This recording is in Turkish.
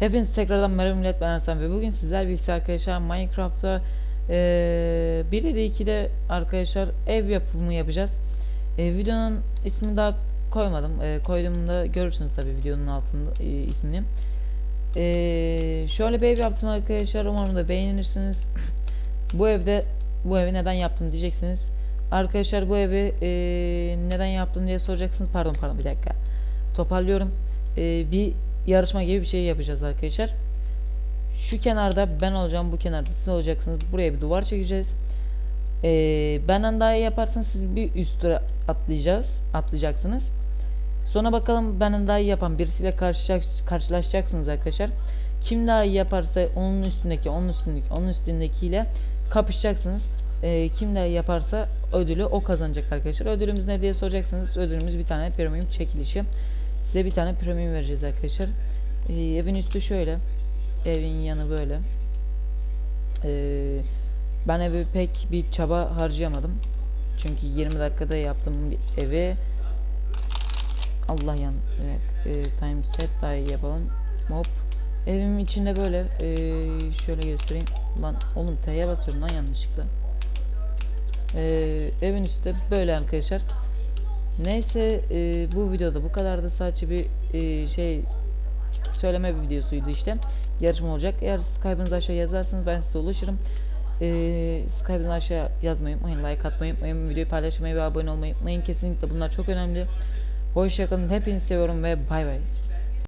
Hepiniz tekrardan merhaba millet ben Ersan ve bugün sizler birlikte arkadaşlar Minecraft'ta eee 1 ile 2'de arkadaşlar ev yapımı yapacağız. Eee, videonun ismini daha koymadım. Eee koyduğumda görürsünüz tabi videonun altında eee, ismini. Eee, şöyle bir ev yaptım arkadaşlar umarım da beğenirsiniz. bu evde bu evi neden yaptım diyeceksiniz. Arkadaşlar bu evi eee, neden yaptım diye soracaksınız. Pardon pardon bir dakika. Toparlıyorum. Eee, bir yarışma gibi bir şey yapacağız arkadaşlar. Şu kenarda ben olacağım, bu kenarda siz olacaksınız. Buraya bir duvar çekeceğiz. Ee, benden daha iyi yaparsanız siz bir üstte atlayacağız, atlayacaksınız. Sonra bakalım benden daha iyi yapan birisiyle karşılaşacak, karşılaşacaksınız arkadaşlar. Kim daha iyi yaparsa onun üstündeki, onun üstündeki, onun üstündekiyle kapışacaksınız. Ee, kim daha iyi yaparsa ödülü o kazanacak arkadaşlar. Ödülümüz ne diye soracaksınız. Ödülümüz bir tane premium çekilişi. Size bir tane premium vereceğiz arkadaşlar. Ee, evin üstü şöyle. Evin yanı böyle. Ee, ben evi pek bir çaba harcayamadım. Çünkü 20 dakikada yaptığım bir evi Allah yan evet, e, time set iyi yapalım. Mob. Evim içinde böyle e, şöyle göstereyim. Lan oğlum T'ye basıyorum lan yanlışlıkla. Ee, evin üstü de böyle arkadaşlar. Neyse e, bu videoda bu kadar da sadece bir e, şey söyleme bir videosuydu işte. Yarışma olacak. Eğer Skype'ınızı aşağı yazarsanız ben size ulaşırım. Ee, Skype'ınızı aşağı yazmayı unutmayın, like atmayı unutmayın, videoyu paylaşmayı ve abone olmayı unutmayın. Kesinlikle bunlar çok önemli. Hoşçakalın. Hepinizi seviyorum ve bay bay.